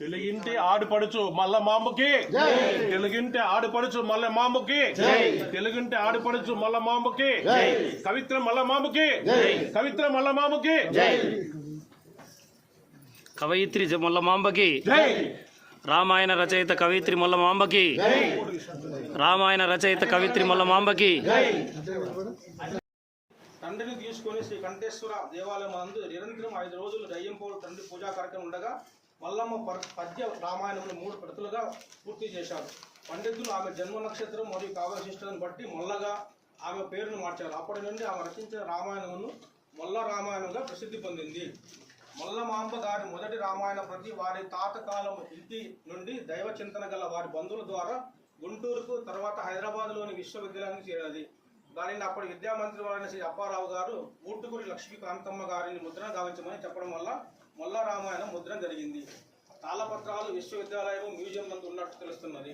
తెలుగింటి ఆడుపడుచు మల్ల మాంబుకి. తెలుగింటి ఆడుపడుచు మల్ల మాంబుకి. తెలుగింటి ఆడుపడుచు మల్ల మాంబుకి. కవిత్ర మల్ల మాంబుకి. కవిత్ర మల్ల మాంబుకి. కవయిత్రి జ- మొల్లమాంబకి రామాయణ రచయిత కవయిత్రి మొల్లమాంబకి రామాయణ రచయిత కవిత్రి మొల్లమాంబకి తండ్రిని తీసుకొని శ్రీ కంఠేశ్వర దేవాలయం నందు నిరంతరం ఐదు రోజులు దయ్యంపోలు తండ్రి పూజా కార్యక్రమం ఉండగా మల్లమ్మ పద్య రామాయణములు మూడు ప్రతులుగా పూర్తి చేశారు. పండితులు ఆమె జన్మ నక్షత్రం మరియు కావ్యశిష్టలను బట్టి మొల్లగా ఆమె పేరును మార్చారు. అప్పటి నుండి ఆమె రచించిన రామాయణమును మొల్ల రామాయణంగా ప్రసిద్ధి పొందింది. మొల్లమాంబ గారి మొదటి రామాయణ ప్రతి వారి తాతకాలం ఇంటి నుండి దైవ చింతన గల వారి బంధువుల ద్వారా గుంటూరుకు తర్వాత హైదరాబాద్లోని విశ్వవిద్యాలయానికి చేరినది. దానిని అప్పటి విద్యామంత్రి వారైన శ్రీ అప్పారావు గారు ఊటుకూరి లక్ష్మీకాంతమ్మ గారిని ముద్రణ గావించమని చెప్పడం వల్ల మొల్ల రామాయణం ముద్రణ జరిగింది. తాళపత్రాలు విశ్వవిద్యాలయం మ్యూజియం నందు ఉన్నట్టు తెలుస్తున్నది.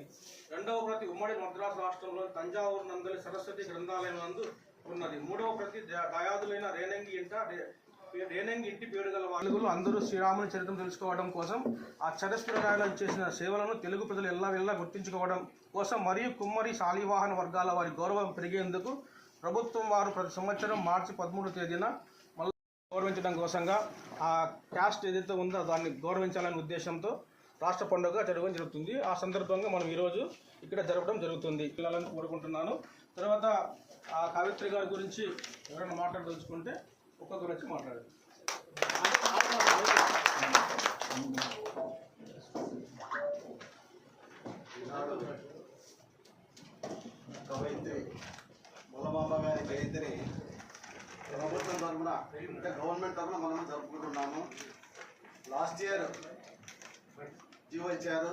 రెండవ ప్రతి ఉమ్మడి మద్రాసు రాష్ట్రంలోని తంజావూరు నందలి సరస్వతి గ్రంథాలయం నందు ఉన్నది. మూడవ ప్రతి దయాదులైన రేనంగి ఇంట రే- ఇంటి పేరు గల వాళ్ళు అందరూ శ్రీరాముని చరిత్ర తెలుసుకోవడం కోసం ఆ చరస్పురాయణ చేసిన సేవలను తెలుగు ప్రజలు ఎల్లవెల్లా గుర్తించుకోవడం కోసం మరియు కుమ్మరి శాలివాహన వర్గాల వారి గౌరవం పెరిగేందుకు ప్రభుత్వం వారు ప్రతి సంవత్సరం మార్చి పదమూడు తేదీన మళ్ళీ గౌరవించడం కోసంగా ఆ క్యాస్ట్ ఏదైతే ఉందో దాన్ని గౌరవించాలనే ఉద్దేశంతో రాష్ట్ర పండుగ జరగడం జరుగుతుంది. ఆ సందర్భంగా మనం ఈరోజు ఇక్కడ జరపడం జరుగుతుంది. పిల్లలను కోరుకుంటున్నాను. తర్వాత ఆ కవిత్రి గారి గురించి ఎవరైనా మాట్లాడదలుచుకుంటే ఒక్కొక్కరు గురించి మాట్లాడారు కవయిత్రి ముల్లమాంబ గారి జయంతిని ప్రభుత్వం తరఫున అంటే గవర్నమెంట్ తరఫున మనం జరుపుకుంటున్నాము. లాస్ట్ ఇయర్ జీవో ఇచ్చారు.